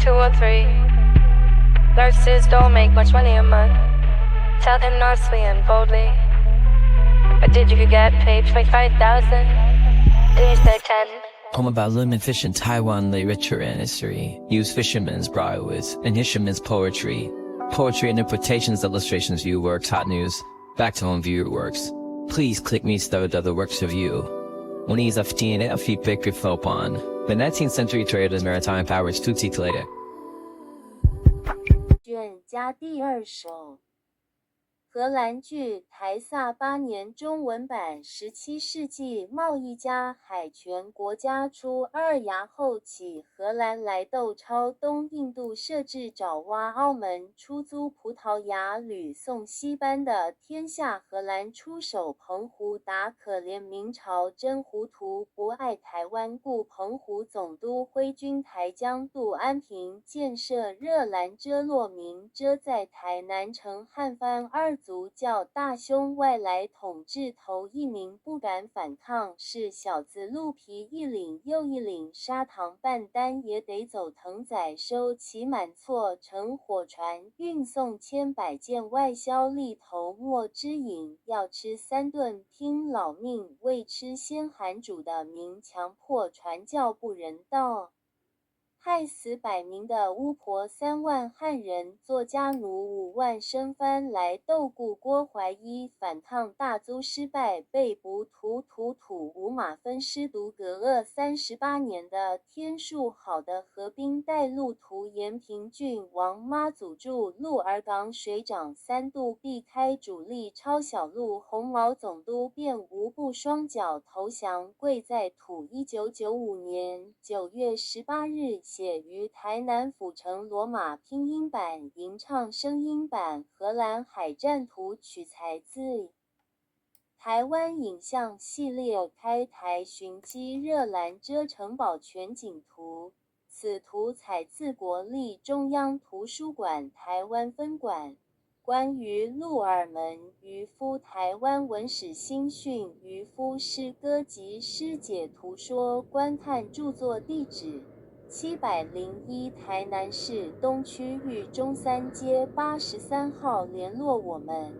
two or three. Nurses don't make much money a month. Tell them not swing boldly. But did you get paid twenty-five thousand? Did you say ten? Poem about lemon fish in Taiwan lay richer in history. Use fisherman's briarwoods and fisherman's poetry. Poetry and interpretations, illustrations, view works, hot news. Back to home viewer works. Please click me stowed other works review. When he's a fifteen a feedback on. The 19th century traders maritime powers two later. 卷加第二首。 荷兰剧台萨八年中文版，十七世纪贸易家海权国家出二牙后起，荷兰来斗超东印度设置爪哇澳门出租葡萄牙吕宋西班的天下，荷兰出手澎湖打可怜明朝真糊涂，不爱台湾故澎湖总督挥军台江渡安平，建设热兰遮洛明遮在台南城汉番二族叫大兄外来统治头一名不敢反抗，是小子鹿皮一领又一领，砂糖半担也得走藤仔收其满错，乘火船运送千百件外销力头莫之饮，要吃三顿拼老命，为吃先寒煮的名强迫传教不人道。害死百名的巫婆三万汉人，作家奴五万生番来斗故郭怀一反抗大租失败，被捕土土土五马分尸毒隔厄三十八年的天数好的河滨带路图延平郡王妈祖驻鹿儿港水涨三度，避开主力抄小路，红毛总督便无不双脚投降，跪在土。一九九五年九月十八日。写于台南府城罗马拼音版、吟唱声音版、荷兰海战图取材自台湾影像系列开台寻机热兰遮城堡全景图。此图采自国立中央图书馆台湾分馆关于鹿耳门渔夫台湾文史新讯渔夫诗歌及诗解图说观看著作地址。七百零一台南市东区域中三街八十三号联络我们。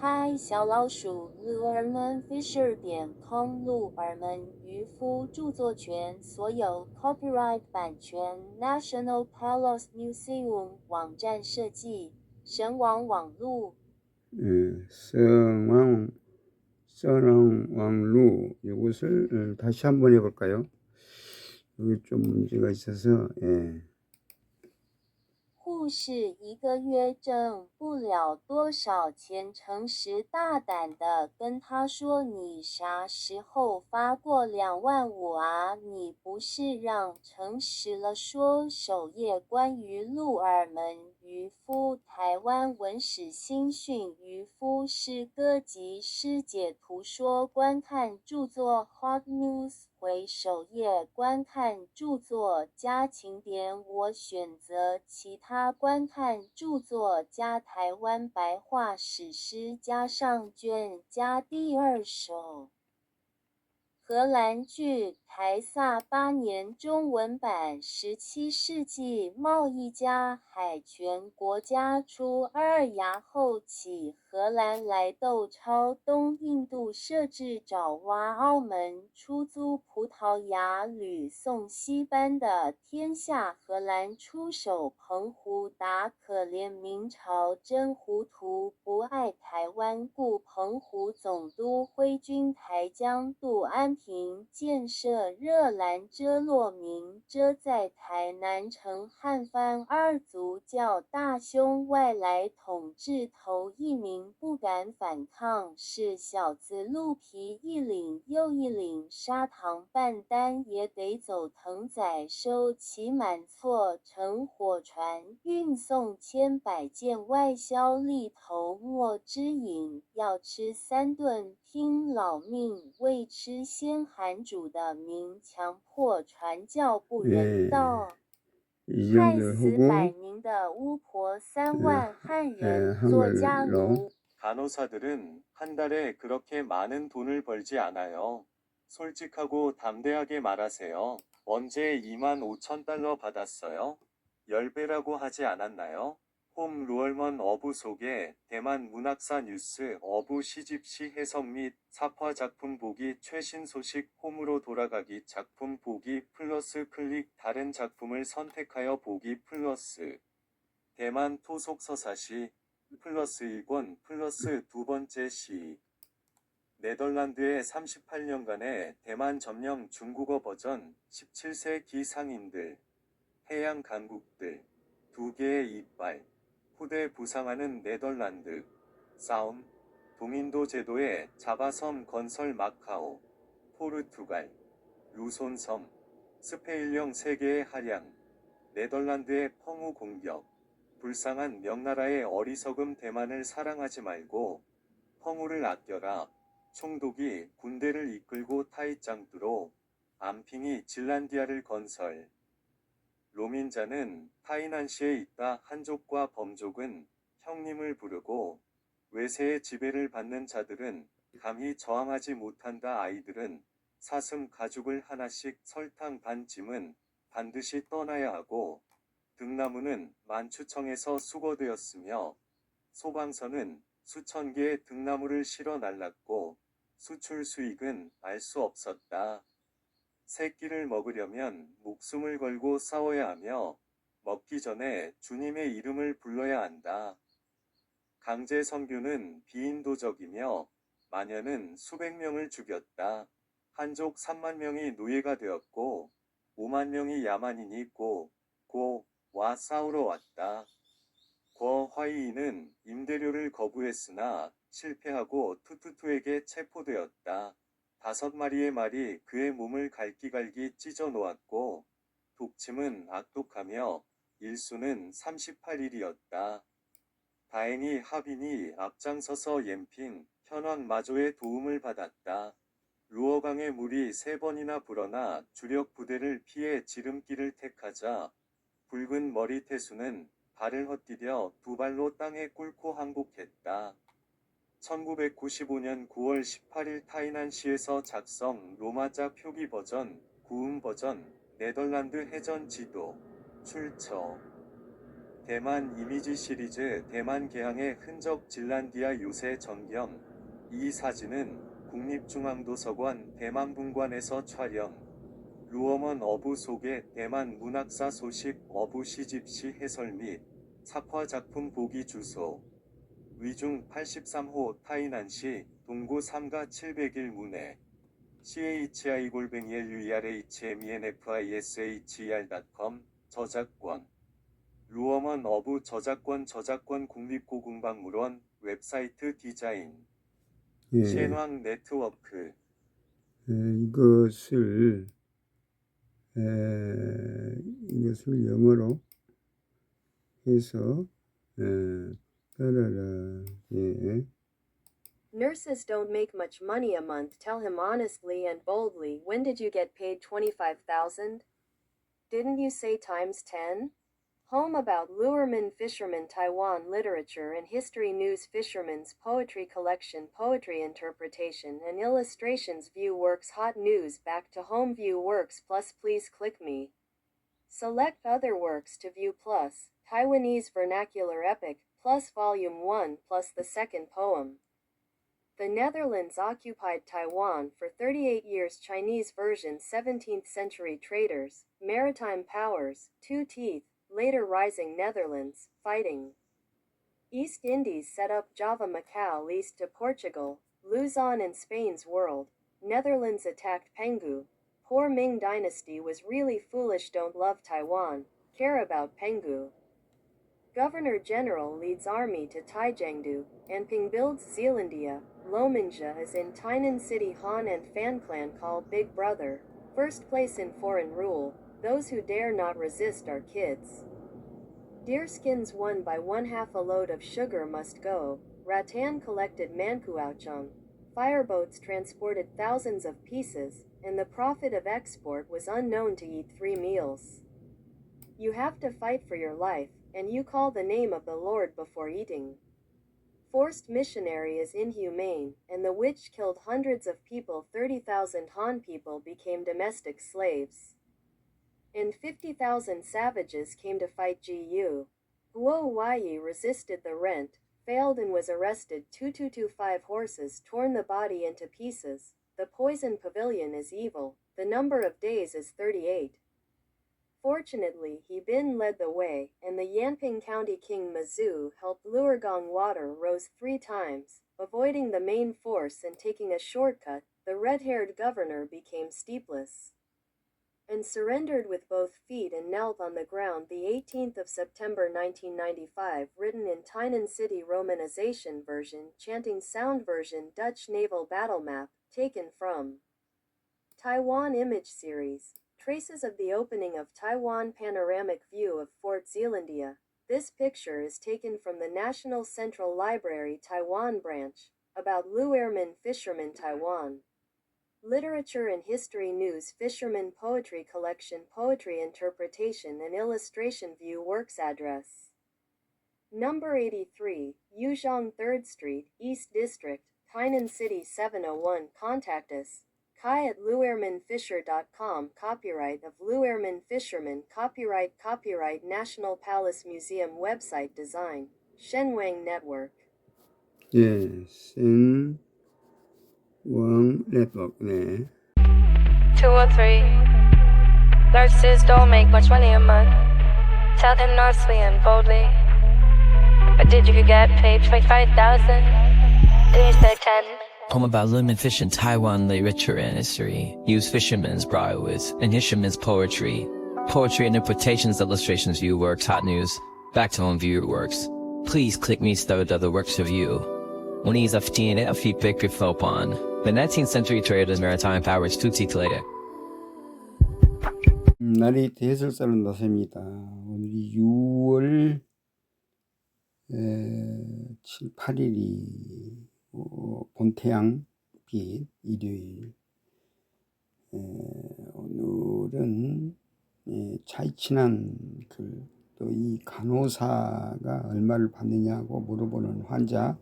开小老鼠 l u e r m a n Fisher 点 com 鹿耳门渔夫著作权所有 copyright 版权 National Palace Museum 网站设计神王网路。 예, 성왕, 성왕왕루 이것을 어, 다시 한번 해볼까요? 여기 좀 문제가 있어서 예. 护士一个月挣不了多少钱，诚实大胆的跟他说：“你啥时候发过两万五啊？你不是让诚实了说首页关于鹿耳门渔夫台湾文史新讯 诗歌集诗解图说观看著作 Hot News。”回首页观看著作加请点，我选择其他观看著作加台湾白话史诗加上卷加第二首。荷兰剧台萨八年中文版，十七世纪贸易家海权国家出二牙后起，荷兰来斗超东印度设置爪哇澳门出租葡萄牙吕宋西班的天下，荷兰出手澎湖打可怜明朝真糊涂，不爱台湾故澎湖总督挥军台江渡安。平建设热兰遮洛明遮在台南城汉番二族叫大兄外来统治头一名不敢反抗，是小子鹿皮一领又一领，砂糖半担也得走藤仔收其满错，乘火船运送千百件外销力头莫之影，要吃三顿拼老命，为吃鲜。韩主的名强迫传教不人道，害死百名的巫婆三万汉人。作家奴。 간호사들은 한 달에 그렇게 많은 돈을 벌지 않아요. 솔직하고 담대하게 말하세요. 언제 2만 5천 달러 받았어요? 열배라고 하지 않았나요? 홈 루얼먼 어부 속에 대만 문학사 뉴스 어부 시집시 해석 및 사파 작품 보기 최신 소식 홈으로 돌아가기 작품 보기 플러스 클릭 다른 작품을 선택하여 보기 플러스. 대만 토속 서사시 플러스 1권 플러스 두 번째 시. 네덜란드의 38년간의 대만 점령 중국어 버전 17세 기 상인들 해양 강국들 두 개의 이빨 후대 부상하는 네덜란드. 싸움. 동인도 제도의 자바섬 건설 마카오. 포르투갈. 루손섬. 스페인령 세계의 하량. 네덜란드의 펑우 공격. 불쌍한 명나라의 어리석음 대만을 사랑하지 말고 펑우를 아껴라. 총독이 군대를 이끌고 타이짱두로 안핑이 질란디아를 건설 로민자는 타이난시에 있다 한족과 범족은 형님을 부르고 외세의 지배를 받는 자들은 감히 저항하지 못한다 아이들은 사슴 가죽을 하나씩 설탕 반 짐은 반드시 떠나야 하고 등나무는 만추청에서 수거되었으며 소방서는 수천 개의 등나무를 실어 날랐고 수출 수익은 알 수 없었다. 새끼를 먹으려면 목숨을 걸고 싸워야 하며 먹기 전에 주님의 이름을 불러야 한다. 강제 선교는 비인도적이며 마녀는 수백 명을 죽였다. 한족 3만 명이 노예가 되었고 5만 명이 야만인이 고, 고, 와 싸우러 왔다. 궈 화이인은 임대료를 거부했으나 실패하고 투투투에게 체포되었다. 다섯 마리의 말이 그의 몸을 갈기갈기 찢어 놓았고 독침은 악독하며 일수는 38일이었다. 다행히 하빈이 앞장서서 옌핑 현황 마조의 도움을 받았다. 루어강의 물이 세 번이나 불어나 주력 부대를 피해 지름길을 택하자 붉은 머리 태수는 발을 헛디뎌 두 발로 땅에 꿇고 항복했다. 1995년 9월 18일 타이난시에서 작성 로마자 표기 버전, 구음 버전, 네덜란드 해전 지도, 출처. 대만 이미지 시리즈 대만 개항의 흔적 질란디아 요새 전경. 이 사진은 국립중앙도서관 대만분관에서 촬영. 루어먼 어부 속의 대만 문학사 소식 어부 시집시 해설 및 사화 작품 보기 주소. 위중 83호 타이난시 동구 3가 701 문해 chi 골뱅이 lurhmnfiser.com 저작권 루어먼 어부 저작권 저작권 국립고궁박물원 웹사이트 디자인 예, 신황 네트워크. 에, 이것을 에, 이것을 영어로 해서 에, Da-da-da. Yeah. Nurses don't make much money a month. Tell him honestly and boldly. When did you get paid 25,000? Didn't you say times 10? Home about Luerman Fisherman Taiwan Literature and History News Fisherman's Poetry Collection Poetry Interpretation and Illustrations View Works Hot News Back to Home View Works Plus Please click me. Select other works to view plus Taiwanese Vernacular Epic plus Volume 1 plus the second poem. The Netherlands occupied Taiwan for 38 years. Chinese version 17th century traders, maritime powers, two teeth, later rising Netherlands, fighting. East Indies set up Java Macau leased to Portugal, Luzon and Spain's world. Netherlands attacked Penghu. Poor Ming dynasty was really foolish don't love Taiwan, care about Penghu. Governor General leads army to Taijangdu, and Ping builds Zealandia. Lominja is in Tainan City Han and Fan clan call Big Brother. First place in foreign rule. Those who dare not resist are kids. Deerskins won by one half a load of sugar must go. Rattan collected Mankuauchung. Fireboats transported thousands of pieces, and the profit of export was unknown to eat three meals. You have to fight for your life, and you call the name of the Lord before eating. Forced missionary is inhumane, and the witch killed hundreds of people. 30,000 Han people became domestic slaves. and 50,000 savages came to fight GU. Guo Huaiyi resisted the rent, failed and was arrested. 2225 horses torn the body into pieces. The poison pavilion is evil. The number of days is 38. Fortunately, He Bin led the way, and the Yanping County King Mazu helped Luergong water rose three times. Avoiding the main force and taking a shortcut, the red-haired governor became steepless and surrendered with both feet and knelt on the ground the 18th of September 1995 written in Tainan City Romanization version chanting sound version Dutch naval battle map taken from Taiwan Image Series Traces of the opening of Taiwan panoramic view of Fort Zealandia. This picture is taken from the National Central Library Taiwan branch about Lu Airman Fisherman Taiwan. Literature and History News Fisherman Poetry Collection Poetry Interpretation and Illustration View Works Address Number 83, Yuzhong 3rd Street, East District, Tainan City 701 Contact us. Kai at lewermanfisher.com. Copyright of Lewerman Fisherman. Copyright Copyright National Palace Museum website design. Shenwang Network. Yes, in Wang Network. there. Two or three. Nurses don't make much money a month. Tell them nicely and boldly. But did you get paid 25,000? Then you said 10. Poem about lemon fish in Taiwan lay richer in history. Use fishermen's briarwoods and fishermen's poetry. Poetry interpretations, illustrations, view works, hot news. Back to home viewer works. Please click me start other works of you. When he's a fifteen a feedback upon. The 19th century traders maritime powers two later. 음, 날이 대설사는 나섭니다. 오늘이 6월 에, 7, 8일이 어, 본태양 빛 일요일. 에, 오늘은 예, 차이친한 글, 또 이 간호사가 얼마를 받느냐고 물어보는 환자.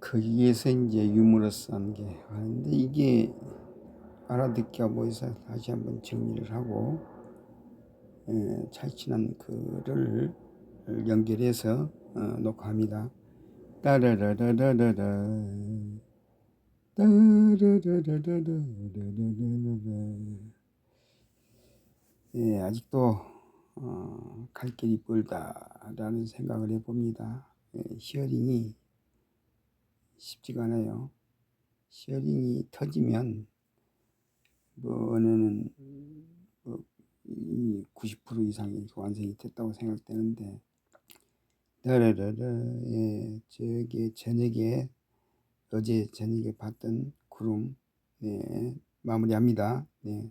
거기에서 이제 유머러스한 게, 아, 근데 이게 알아듣기 어보해서 다시 한번 정리를 하고 에, 차이친한 글을 연결해서 어, 녹화합니다. 따라라라라라라 따라라라라라라라라라 예, 아직도 어, 갈 길이 멀다라는 생각을 해봅니다. 예, 히어링이 쉽지가 않아요. 히어링이 터지면 뭐 어느는 뭐, 이90% 이상이 완성이 됐다고 생각되는데 따라라라 예 저게 저녁에 어제 저녁에 봤던 구름 네 마무리합니다. 네